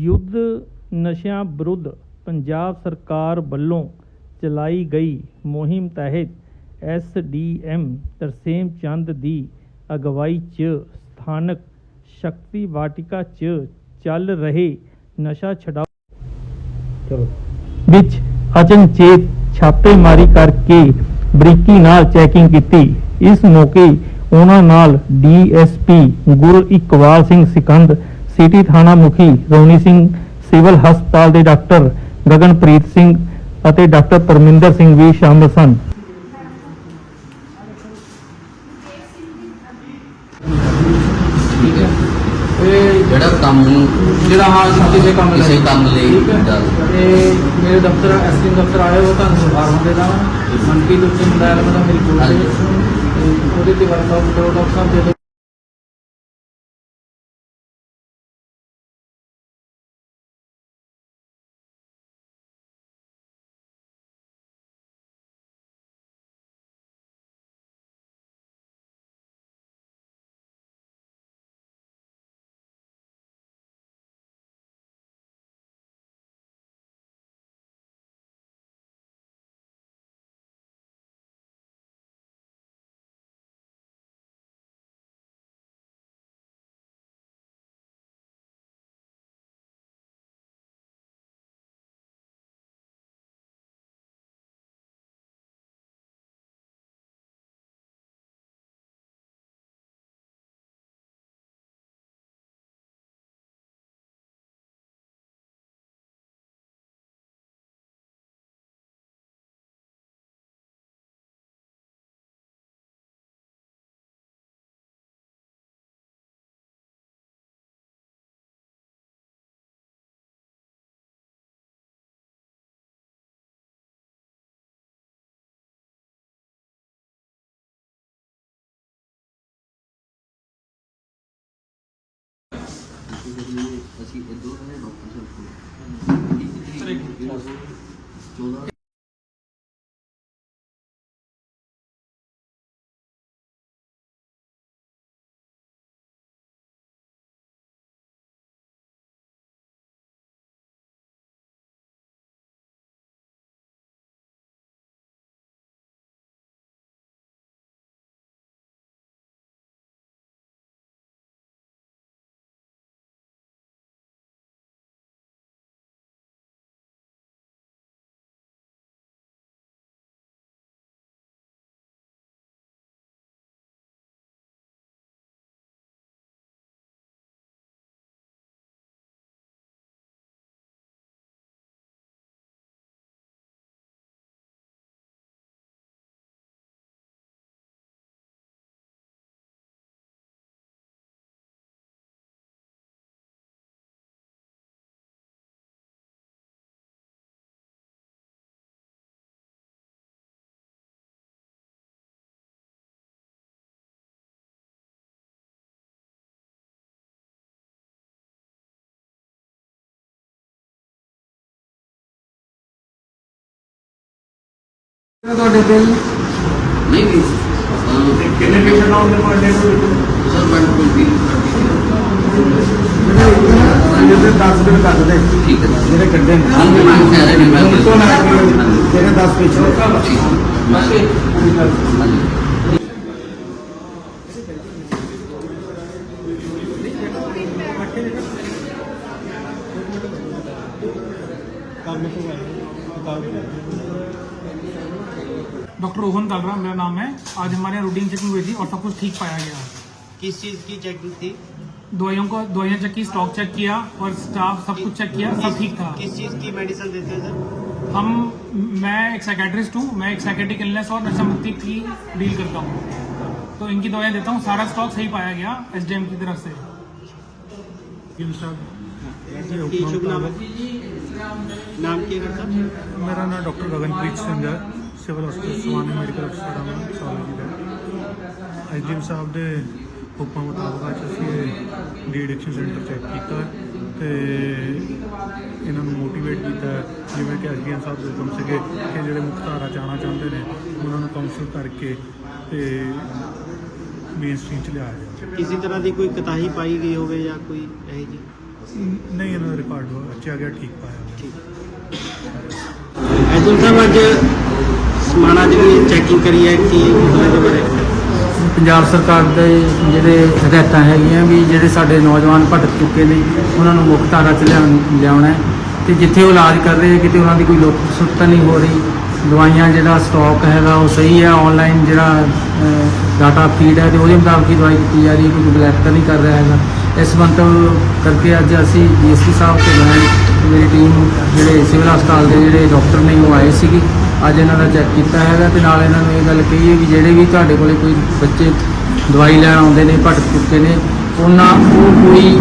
ਯੁੱਧ ਨਸ਼ਿਆਂ ਵਿਰੁੱਧ ਪੰਜਾਬ ਸਰਕਾਰ ਵੱਲੋਂ ਚਲਾਈ ਗਈ ਮੁਹਿੰਮ ਤਹਿਤ ਐਸਡੀਐਮ ਤਰਸੇਮ ਚੰਦ ਦੀ ਅਗਵਾਈ 'ਚ ਸਥਾਨਕ ਸ਼ਕਤੀ ਵਾਟਿਕਾ 'ਚ ਚੱਲ ਰਹੇ ਨਸ਼ਾ ਛਡਾਓ ਚਲੋ। ਵਿੱਚ ਅਚਨਚੇਤ ਛਾਪੇਮਾਰੀ ਕਰਕੇ ਬਰੀਕੀ ਨਾਲ ਚੈਕਿੰਗ ਕੀਤੀ। ਇਸ ਮੌਕੇ ਉਹਨਾਂ ਨਾਲ ਡੀਐਸਪੀ ਗੁਰ ਇਕਬਾਲ ਸਿੰਘ ਸਿਕੰਦ ਸਿਟੀ ਥਾਣਾ ਮੁਖੀ ਰੋਣੀ ਸਿੰਘ ਸਿਵਲ ਹਸਪਤਾਲ ਦੇ ਡਾਕਟਰ ਗਗਨਪ੍ਰੀਤ ਸਿੰਘ ਅਤੇ ਡਾਕਟਰ ਪਰਮਿੰਦਰ ਸਿੰਘ ਵੀ ਸ਼ਾਮਲ ਸਨ ਠੀਕ ਹੈ ਇਹ ਜਿਹੜਾ ਕੰਮ ਨੂੰ ਜਿਹੜਾ ਹਾਂ ਕਿਸੇ ਕੰਮ ਲਈ ਕਿਸੇ ਕੰਮ ਲਈ ਠੀਕ ਹੈ ਚੱਲ। ਤੇ ਮੇਰੇ ਦਫ਼ਤਰ ਐਸਪੀ ਦਫ਼ਤਰ ਆਏ ਉਹ ਤੁਹਾਨੂੰ ਹੁੰਦੇ ਦਾ ਮਨਪ੍ਰੀਤ ਉੱਤੇ ਮੋਬਾਈਲ ਮੇਰਾ ਮੇਰੀ ਕੋਲ ਹਾਂਜੀ। ਤੇ ਉਹਦੇ ਤੇ ਵਰਕਆਊਟ ਕਰੋ ਡਾਕਟਰ ਸਾਹਿਬ ਦੇ ਦਿਓ। ਅਸੀਂ ਇਹ ਦੋ ਹੈ ਡਾਕਟਰ ਸਾਹਿਬ ਕੋਲ 14 ਤੁਹਾਡੇ ਬਿੱਲ ਨਹੀਂ ਨਹੀਂ। ਅਹ, ਕਿੰਨੇ ਪੇਸ਼ੈਂਟ ਆਉਂਦੇ ਪਰ ਡੇ ਸਰ ਮੈਂ ਕੋਈ ਵੀ ਜਿਹੜੇ 10 ਬਿੱਲ ਕੱਢ ਦੇ ਠੀਕ ਹੈ। ਜਿਹੜੇ ਕੱਢੇ ਨੇ। ਹਾਂਜੀ, ਮੈਂ ਕਹਿ ਰਿਹਾ ਜੀ, ਮੈਂ ਹੁਣ ਤੋਂ ਲੈ ਕੇ ਹਾਂਜੀ। ਜਿਹੜੇ 10 ਪੇਸ਼ੈਂਟ ਠੀਕ ਬਾਕੀ ਪੂਰੀ ਗੱਲ ਹਾਂਜੀ डॉक्टर रोहन कालरा मेरा नाम है। आज हमारे यहाँ रूटीन चेकिंग हुई थी और सब कुछ ठीक पाया गया। किस चीज़ की चेकिंग थी? दवाइयों को दवाइयाँ चेक की स्टॉक चेक किया और स्टाफ सब कुछ चेक किया सब ठीक था। किस चीज़ की मेडिसिन देते हैं सर हम मैं एक साइकेट्रिस्ट हूँ मैं एक साइकेट्रिक इलनेस और नशा मुक्ति की डील करता हूँ। तो इनकी दवाइयाँ देता हूँ सारा स्टॉक सही पाया गया एसडीएम की तरफ़ से। शुभ नाम ਨਾਮ ਕੀ ਹੈ ਸਾਹਿਬ ਮੇਰਾ ਨਾਮ ਡਾਕਟਰ ਗਗਨਪ੍ਰੀਤ ਸਿੰਘ ਹੈ। ਸਿਵਲ ਹਸਪਤਾਲ ਸਵਾਨੀ ਮੈਡੀਕਲ ਅਫਸਰ ਹਾਂ ਮੈਂ ਕਾਲਜ ਦਾ। ਐਸਡੀਐਮ ਸਾਹਿਬ ਦੇ ਹੁਕਮਾਂ ਮੁਤਾਬਕ ਅੱਜ ਅਸੀਂ ਡੀ ਐਡਿਕਸ਼ਨ ਸੈਂਟਰ ਚੈੱਕ ਕੀਤਾ ਤੇ ਇਹਨਾਂ ਨੂੰ ਮੋਟੀਵੇਟ ਕੀਤਾ ਜਿਵੇਂ ਕਿ ਐਸਡੀਐਮ ਸਾਹਿਬ ਦੇ ਹੁਕਮ ਸੀਗੇ ਕਿ ਜਿਹੜੇ ਮੁਖਤਾਰਾ ਜਾਣਾ ਚਾਹੁੰਦੇ ਨੇ ਉਹਨਾਂ ਨੂੰ ਕਾਉਂਸਲ ਕਰਕੇ ਤੇ ਮੇਨ ਸਟ੍ਰੀਮ ਚ ਲਿਆਇਆ ਜਾਵੇ। ਕਿਸੇ ਤਰ੍ਹਾਂ ਦੀ ਕੋਈ ਕਤਾਹੀ ਪਾਈ ਗਈ ਹੋਵੇ ਜਾਂ ਕੋਈ ਇਹ ਜੀ ਨਹੀਂ ਇਹਨਾਂ ਦਾ ਰਿਕਾਰਡ ਅੱਛਾ ਗਿਆ ਠੀਕ ਪਾਇਆ ਐਸਡੀਐਮ ਸਾਹਿਬ ਅੱਜ ਸਮਾਣਾ ਜਿਹੜੀ ਚੈਕਿੰਗ ਕਰੀ ਹੈ ਕੀ ਉਹਦੇ ਬਾਰੇ? ਪੰਜਾਬ ਸਰਕਾਰ ਦੇ ਜਿਹੜੇ ਹਦਾਇਤਾਂ ਹੈਗੀਆਂ ਵੀ ਜਿਹੜੇ ਸਾਡੇ ਨੌਜਵਾਨ ਭਟਕ ਚੁੱਕੇ ਨੇ ਉਹਨਾਂ ਨੂੰ ਮੁੱਖ ਧਾਰਾ 'ਚ ਲਿਆਉਣ- ਤੇ ਜਿੱਥੇ ਉਹ ਇਲਾਜ ਕਰ ਰਹੇ ਆ ਕਿਤੇ ਉਹਨਾਂ ਦੀ ਕੋਈ ਲੁੱਟ ਸੁੱਟ ਤਾਂ ਨਹੀਂ ਹੋ ਰਹੀ। ਦਵਾਈਆਂ ਜਿਹੜਾ ਸਟਾਕ ਹੈਗਾ ਉਹ ਸਹੀ ਹੈ। ਆਨਲਾਈਨ ਜਿਹੜਾ ਡਾਟਾ ਫੀਡ ਹੈ ਤੇ ਉਹਦੇ ਮੁਤਾਬਕ ਹੀ ਦਵਾਈ ਦਿੱਤੀ ਜਾ ਰਹੀ ਹੈ। ਕੋਈ ਬਲੈਕ ਤਾਂ ਨਹੀਂ ਕਰ ਰਿਹਾ ਹੈਗਾ। ਇਸ ਬੰਤ ਕਰਕੇ ਅੱਜ ਅਸੀਂ ਡੀਐਸਪੀ ਸਾਹਿਬ ਤੇ ਮੈਂ ਮੇਰੀ ਟੀਮ ਜਿਹੜੇ ਸਿਵਲ ਹਸਪਤਾਲ ਦੇ ਜਿਹੜੇ ਡਾਕਟਰ ਨੇ ਉਹ ਆਏ ਸੀਗੇ। ਅੱਜ ਇਹਨਾਂ ਦਾ ਚੈੱਕ ਕੀਤਾ ਹੈਗਾ ਤੇ ਨਾਲ ਇਹਨਾਂ ਨੂੰ ਇਹ ਗੱਲ ਕਹੀ ਹੈ ਵੀ ਜਿਹੜੇ ਵੀ ਤੁਹਾਡੇ ਕੋਲੇ ਕੋਈ ਬੱਚੇ ਦਵਾਈ ਲੈਣ ਆਉਂਦੇ ਨੇ, ਭਟਕ ਚੁੱਕੇ ਨੇ, ਉਹਨਾਂ ਉਹ ਕੋਈ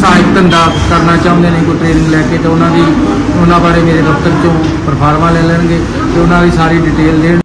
ਸਹਾਇਕ ਧੰਦਾ ਕਰਨਾ ਚਾਹੁੰਦੇ ਨੇ, ਕੋਈ ਟ੍ਰੇਨਿੰਗ ਲੈ ਕੇ ਤੇ ਉਹਨਾਂ ਦੀ, ਉਹਨਾਂ ਬਾਰੇ ਮੇਰੇ ਦਫ਼ਤਰ ਚੋਂ ਪਰਫਾਰਮਾ ਲੈ ਲੈਣਗੇ ਤੇ ਉਹਨਾਂ ਦੀ ਸਾਰੀ ਡਿਟੇਲ ਦੇਣ।